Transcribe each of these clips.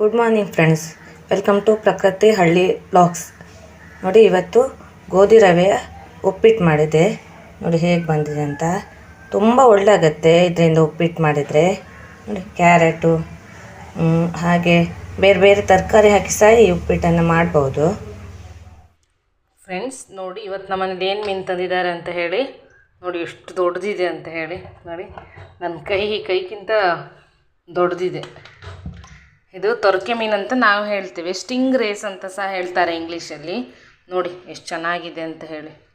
Good morning friends welcome to Prakruthi Halli blogs ನೋಡಿ, ಇವತ್ತು ಗೋಧಿ ರವೆಯ ಉಪ್ಪಿಟ್ಟು ಮಾಡಿದೆ ನೋಡಿ, ಹೇಗೆ ಬಂದಿದೆ ಅಂತ. ತುಂಬ ಒಳ್ಳೆಯಾಗತ್ತೆ ಇದರಿಂದ ಉಪ್ಪಿಟ್ಟು ಮಾಡಿದರೆ. ನೋಡಿ, ಕ್ಯಾರೆಟು ಹಾಗೆ ಬೇರೆ ಬೇರೆ ತರಕಾರಿ ಹಾಕಿ ಸಹ ಈ ಉಪ್ಪಿಟ್ಟನ್ನು ಮಾಡ್ಬೋದು. ಫ್ರೆಂಡ್ಸ್ ನೋಡಿ, ಇವತ್ತು ನಮ್ಮನೇಲಿ ಏನು ಮೀನು ತಂದಿದ್ದಾರೆ ಅಂತ ಹೇಳಿ. ನೋಡಿ, ಎಷ್ಟು ದೊಡ್ಡದಿದೆ ಅಂತ ಹೇಳಿ. ನೋಡಿ ನನ್ನ ಕೈ ಕೈಗಿಂತ ದೊಡ್ಡದಿದೆ. ಇದು ತೊರಕೆ ಮೀನು ಅಂತ ನಾವು ಹೇಳ್ತೀವಿ. ಸ್ಟಿಂಗ್ ರೇಸ್ ಅಂತ ಸಹ ಹೇಳ್ತಾರೆ ಇಂಗ್ಲೀಷಲ್ಲಿ. ನೋಡಿ, ಎಷ್ಟು ಚೆನ್ನಾಗಿದೆ ಅಂತ ಹೇಳಿ.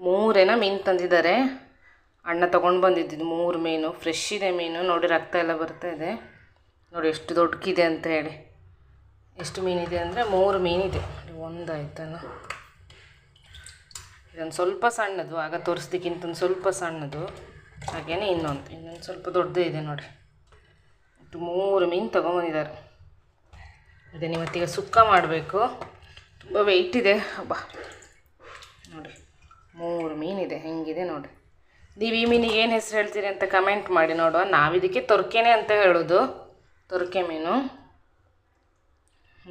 ಮೂರೇನ ಮೀನು ತಂದಿದ್ದಾರೆ. ಅಣ್ಣ ತೊಗೊಂಡು ಬಂದಿದ್ದು ಮೂರು ಮೀನು. ಫ್ರೆಶ್ ಇದೆ ಮೀನು. ನೋಡಿ, ರಕ್ತ ಎಲ್ಲ ಬರ್ತಾ ಇದೆ. ನೋಡಿ, ಎಷ್ಟು ದೊಡ್ಡಕಿದೆ ಅಂತ ಹೇಳಿ. ಎಷ್ಟು ಮೀನಿದೆ ಅಂದರೆ ಮೂರು ಮೀನಿದೆ. ಒಂದಾಯ್ತಲ್ಲ. ಇದೊಂದು ಸ್ವಲ್ಪ ಸಣ್ಣದು. ಆಗ ತೋರಿಸ್ದಕ್ಕಿಂತ ಒಂದು ಸ್ವಲ್ಪ ಸಣ್ಣದು. ಹಾಗೇನೆ ಇನ್ನೊಂದು. ಇನ್ನೊಂದು ಸ್ವಲ್ಪ ದೊಡ್ಡದೇ ಇದೆ ನೋಡಿ. ಮೂರು ಮೀನು ತೊಗೊಂಬಂದಿದ್ದಾರೆ ಇದನ್ನು ಇವತ್ತೀಗ ಸುಕ್ಕ ಮಾಡಬೇಕು. ತುಂಬ ವೆಯ್ಟ್ ಇದೆ. ಹಬ್ಬ ನೋಡಿ ಮೂರು ಮೀನಿದೆ ಹೆಂಗಿದೆ ನೋಡಿ ನೀವು ಈ ಮೀನಿಗೆ ಏನು ಹೆಸರು ಹೇಳ್ತೀರಿ ಅಂತ ಕಮೆಂಟ್ ಮಾಡಿ ನೋಡುವ. ನಾವಿದಕ್ಕೆ ತೊರ್ಕೆನೆ ಅಂತ ಹೇಳೋದು. ತೊರ್ಕೆ ಮೀನು.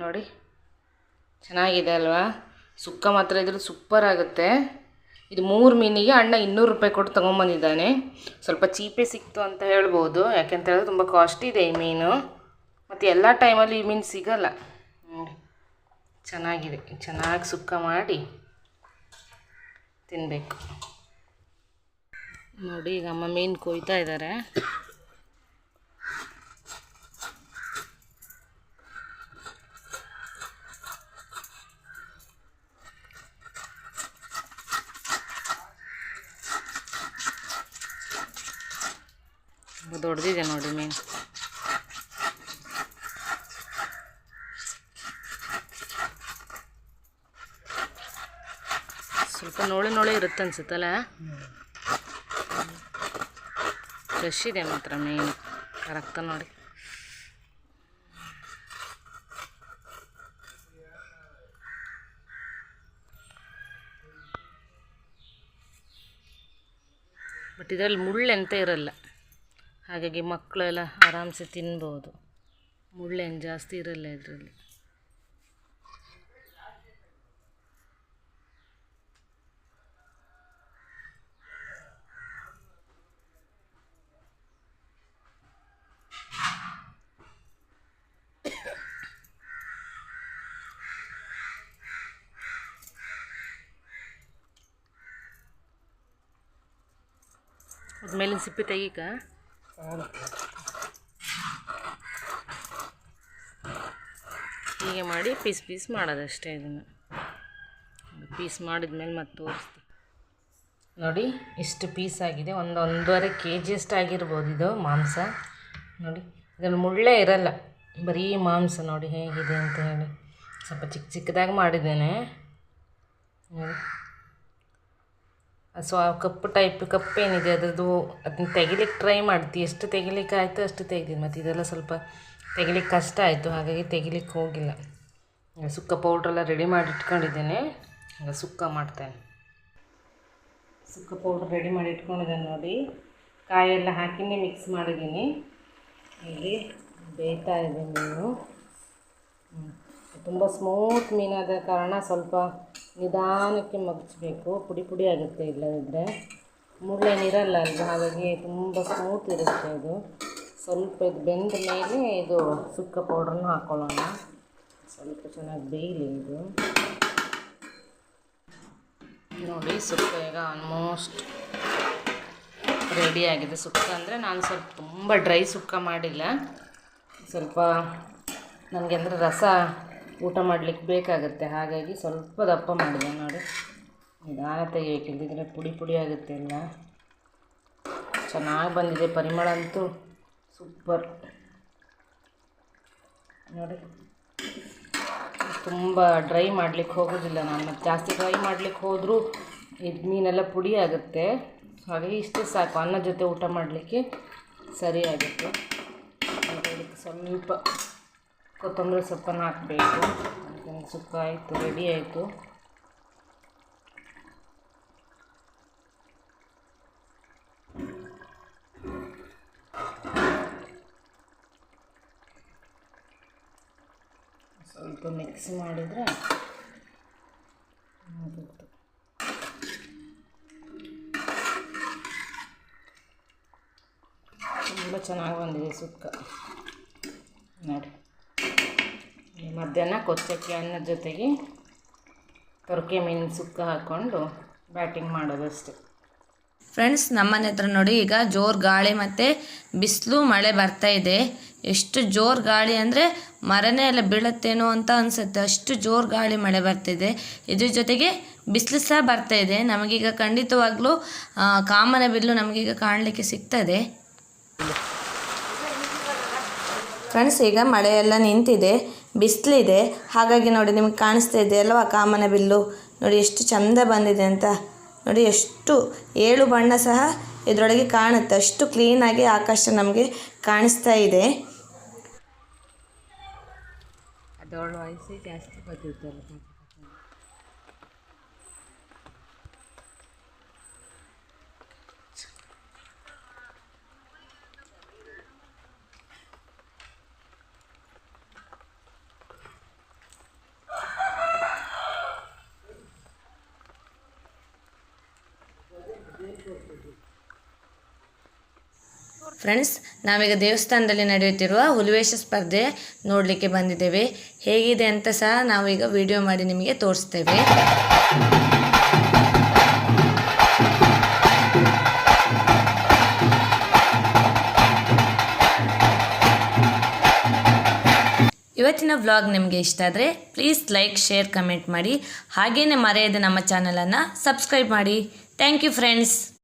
ನೋಡಿ, ಚೆನ್ನಾಗಿದೆ ಅಲ್ವಾ? ಸುಕ್ಕ ಮಾತ್ರ ಇದ್ರೆ ಸೂಪರ್ ಆಗುತ್ತೆ. ಇದು ಮೂರು ಮೀನಿಗೆ ಅಣ್ಣ ಇನ್ನೂರು ರೂಪಾಯಿ ಕೊಟ್ಟು ತೊಗೊಂಬಂದಿದ್ದಾನೆ. ಸ್ವಲ್ಪ ಚೀಪೇ ಸಿಕ್ತು ಅಂತ ಹೇಳ್ಬೋದು. ಯಾಕೆಂತ ಹೇಳಿದ್ರೆ ತುಂಬ ಕಾಸ್ಟ್ ಇದೆ ಈ ಮೀನು. ಮತ್ತು ಎಲ್ಲ ಟೈಮಲ್ಲಿ ಈ ಮೀನು ಸಿಗಲ್ಲ. ಚೆನ್ನಾಗಿದೆ. ಚೆನ್ನಾಗಿ ಸುಕ್ಕ ಮಾಡಿ ತಿನ್ನಬೇಕು ನೋಡಿ, ಈಗ ಅಮ್ಮ ಮೀನು ಕೊಯ್ತಾ ಇದ್ದಾರೆ ದೊಡ್ಡದಿದೆ ನೋಡಿ ಮೀನು. ನೋಳೆ ನೋಳೆ ಇರುತ್ತೆ ಅನ್ಸುತ್ತಲ್ಲ? ಫ್ರೆಶ್ ಇದೆ ಮಾತ್ರ ಮೀನು ರಕ್ತ ನೋಡಿ. ಬಟ್ ಇದರಲ್ಲಿ ಮುಳ್ಳೆಂತ ಇರಲ್ಲ. ಹಾಗಾಗಿ ಮಕ್ಕಳೆಲ್ಲ ಆರಾಮ್ಸೆ ತಿನ್ಬೋದು. ಮುಳ್ಳೇನು ಜಾಸ್ತಿ ಇರಲ್ಲ ಇದರಲ್ಲಿ. ಅದ್ರ ಮೇಲಿನ ಸಿಪ್ಪೆ ತೆಗೀಕ? ಹೀಗೆ ಮಾಡಿ ಪೀಸ್ ಪೀಸ್ ಮಾಡೋದಷ್ಟೇ ಇದನ್ನು. ಪೀಸ್ ಮಾಡಿದ್ಮೇಲೆ ಮತ್ತೆ ತೋರಿಸ್ತೀನಿ ನೋಡಿ, ಇಷ್ಟು ಪೀಸ್ ಆಗಿದೆ. ಒಂದು ಒಂದೂವರೆ ಕೆ ಜಿಯಷ್ಟು ಆಗಿರ್ಬೋದು ಇದು ಮಾಂಸ. ನೋಡಿ ಇದನ್ನು ಮುಳ್ಳೇ ಇರಲ್ಲ. ಬರೀ ಮಾಂಸ ನೋಡಿ ಹೇಗಿದೆ ಅಂತ ಹೇಳಿ. ಸ್ವಲ್ಪ ಚಿಕ್ಕ ಚಿಕ್ಕದಾಗಿ ಮಾಡಿದ್ದೇನೆ. ನೋಡಿ. ಸೊ ಆ ಕಪ್ಪು ಟೈಪ್ ಕಪ್ಪೇನಿದೆ ಅದರದ್ದು ಅದನ್ನ ತೆಗಿಲಿಕ್ಕೆ ಟ್ರೈ ಮಾಡ್ತಿ. ಎಷ್ಟು ತೆಗಿಲಿಕ್ಕೆ ಆಯಿತು ಅಷ್ಟು ತೆಗ್ದಿದ್ದು ಮತ್ತು ಇದೆಲ್ಲ ಸ್ವಲ್ಪ ತೆಗಿಲಿಕ್ಕೆ ಕಷ್ಟ ಆಯಿತು. ಹಾಗಾಗಿ ತೆಗಿಲಿಕ್ಕೆ ಹೋಗಿಲ್ಲ. ಸುಕ್ಕ ಪೌಡ್ರೆಲ್ಲ ರೆಡಿ ಮಾಡಿ ಇಟ್ಕೊಂಡಿದ್ದೇನೆ. ಈಗ ಸುಕ್ಕ ಮಾಡ್ತೇನೆ. ಸುಕ್ಕ ಪೌಡ್ರ್ ರೆಡಿ ಮಾಡಿ ಇಟ್ಕೊಂಡಿದ್ದೇನೆ ನೋಡಿ. ಕಾಯೆಲ್ಲ ಹಾಕಿನೇ ಮಿಕ್ಸ್ ಮಾಡಿದ್ದೀನಿ. ಇಲ್ಲಿ ಬೇಯ್ತಾ ಇದೆ ಹ್ಮ್. ತುಂಬ ಸ್ಮೂತ್ ಮೀನಾದ ಕಾರಣ ಸ್ವಲ್ಪ ನಿಧಾನಕ್ಕೆ ಮಗ್ಚಬೇಕು. ಪುಡಿ ಪುಡಿ ಆಗುತ್ತೆ ಇಲ್ಲದಿದ್ದರೆ ಮುಳ್ಳೇನಿರಲ್ಲ ಅಲ್ವಾ? ಹಾಗಾಗಿ ತುಂಬ ಸ್ಮೂತ್ ಇರುತ್ತೆ ಇದು. ಸ್ವಲ್ಪ ಇದು ಬೆಂದ ಮೇಲೆ ಇದು ಸುಕ್ಕ ಪೌಡ್ರನ್ನು ಹಾಕ್ಕೊಳ್ಳೋಣ ಸ್ವಲ್ಪ ಚೆನ್ನಾಗಿ ಬೇಯಲಿ ಇದು. ನೋಡಿ, ಸುಕ್ಕ ಈಗ ಆಲ್ಮೋಸ್ಟ್ ರೆಡಿ ಆಗಿದೆ. ಸುಕ್ಕ ಅಂದರೆ ನಾನು ಸ್ವಲ್ಪ ತುಂಬ ಡ್ರೈ ಸುಕ್ಕ ಮಾಡಿಲ್ಲ. ಸ್ವಲ್ಪ ನನಗೆ ಅಂದರೆ ರಸ ಊಟ ಮಾಡಲಿಕ್ಕೆ ಬೇಕಾಗುತ್ತೆ. ಹಾಗಾಗಿ ಸ್ವಲ್ಪ ದಪ್ಪ ಮಾಡಿದೆ ನೋಡಿ. ನಿಧಾನ ತೆಗಿಬೇಕಿಲ್ಲದಿದ್ರೆ ಪುಡಿ ಪುಡಿ ಆಗುತ್ತೆ ಎಲ್ಲ ಚೆನ್ನಾಗಿ ಬಂದಿದೆ. ಪರಿಮಳ ಅಂತೂ ಸೂಪರ್. ನೋಡಿ, ತುಂಬ ಡ್ರೈ ಮಾಡಲಿಕ್ಕೆ ಹೋಗೋದಿಲ್ಲ ನಾನು. ಮತ್ತು ಜಾಸ್ತಿ ಡ್ರೈ ಮಾಡಲಿಕ್ಕೆ ಹೋದರೂ ಇದು ಮೀನೆಲ್ಲ ಪುಡಿ ಆಗುತ್ತೆ. ಹಾಗೆ ಇಷ್ಟೇ ಸಾಕು. ಅನ್ನ ಜೊತೆ ಊಟ ಮಾಡಲಿಕ್ಕೆ ಸರಿ ಆಗುತ್ತೆ ಸ್ವಲ್ಪ ಕೊತ್ತಂಬರಿ ಸೊಪ್ಪನ್ನು ಹಾಕಬೇಕು. ಸುಕ್ಕ ಆಯಿತು, ರೆಡಿ ಆಯಿತು. ಸ್ವಲ್ಪ ಮಿಕ್ಸ್ ಮಾಡಿದರೆ ತುಂಬ ಚೆನ್ನಾಗಿ ಬಂದಿದೆ ಸುಕ್ಕ. ನೋಡಿ. ಮಧ್ಯಾಹ್ನ ಕೊಚ್ಚಕ್ಕಿ ಅನ್ನದ ಜೊತೆಗೆ ತೊರಕೆ ಮೀನು ಸುಕ್ಕ ಹಾಕ್ಕೊಂಡು ಬ್ಯಾಟಿಂಗ್ ಮಾಡೋದಷ್ಟೇ ಫ್ರೆಂಡ್ಸ್, ನಮ್ಮನೆ ಹತ್ರ ನೋಡಿ, ಈಗ ಜೋರು ಗಾಳಿ ಮತ್ತು ಬಿಸಿಲು ಮಳೆ ಬರ್ತಾ ಇದೆ. ಎಷ್ಟು ಜೋರು ಗಾಳಿ ಅಂದರೆ ಮರನೇ ಎಲ್ಲ ಬೀಳುತ್ತೇನೋ ಅಂತ ಅನಿಸುತ್ತೆ. ಅಷ್ಟು ಜೋರು ಗಾಳಿ ಮಳೆ ಬರ್ತಿದೆ ಇದ್ರ ಜೊತೆಗೆ ಬಿಸಿಲು ಸಹ ಬರ್ತಾ ಇದೆ. ನಮಗೀಗ ಖಂಡಿತವಾಗ್ಲೂ ಕಾಮನ ಬಿಲ್ಲು ನಮಗೀಗ ಕಾಣಲಿಕ್ಕೆ ಸಿಗ್ತದೆ. ಫ್ರೆಂಡ್ಸ್, ಈಗ ಮಳೆ ಎಲ್ಲ ನಿಂತಿದೆ. ಬಿಸಿಲಿದೆ. ಹಾಗಾಗಿ ನೋಡಿ ನಿಮಗೆ ಕಾಣಿಸ್ತಾ ಇದೆ ಅಲ್ವಾ ಕಾಮನ ಬಿಲ್ಲು? ನೋಡಿ ಎಷ್ಟು ಚಂದ ಬಂದಿದೆ ಅಂತ. ನೋಡಿ ಎಷ್ಟು ಏಳು ಬಣ್ಣ ಸಹ ಇದರೊಳಗೆ ಕಾಣುತ್ತೆ. ಅಷ್ಟು ಕ್ಲೀನಾಗಿ ಆಕಾಶ ನಮಗೆ ಕಾಣಿಸ್ತಾ ಇದೆ. ಜಾಸ್ತಿ ಫ್ರೆಂಡ್ಸ್, ನಾವೀಗ ದೇವಸ್ಥಾನದಲ್ಲಿ ನಡೆಯುತ್ತಿರುವ ಹುಲಿವೇಶ ಸ್ಪರ್ಧೆ ನೋಡಲಿಕ್ಕೆ ಬಂದಿದ್ದೇವೆ. ಹೇಗಿದೆ ಅಂತ ಸಹ ನಾವೀಗ ವಿಡಿಯೋ ಮಾಡಿ ನಿಮಗೆ ತೋರಿಸ್ತೇವೆ. ಇವತ್ತಿನ ವ್ಲಾಗ್ ನಿಮಗೆ ಇಷ್ಟ ಆದರೆ ಪ್ಲೀಸ್ ಲೈಕ್, ಶೇರ್, ಕಮೆಂಟ್ ಮಾಡಿ. ಹಾಗೆಯೇ ಮರೆಯದೆ ನಮ್ಮ ಚಾನಲನ್ನು ಸಬ್ಸ್ಕ್ರೈಬ್ ಮಾಡಿ. Thank you friends.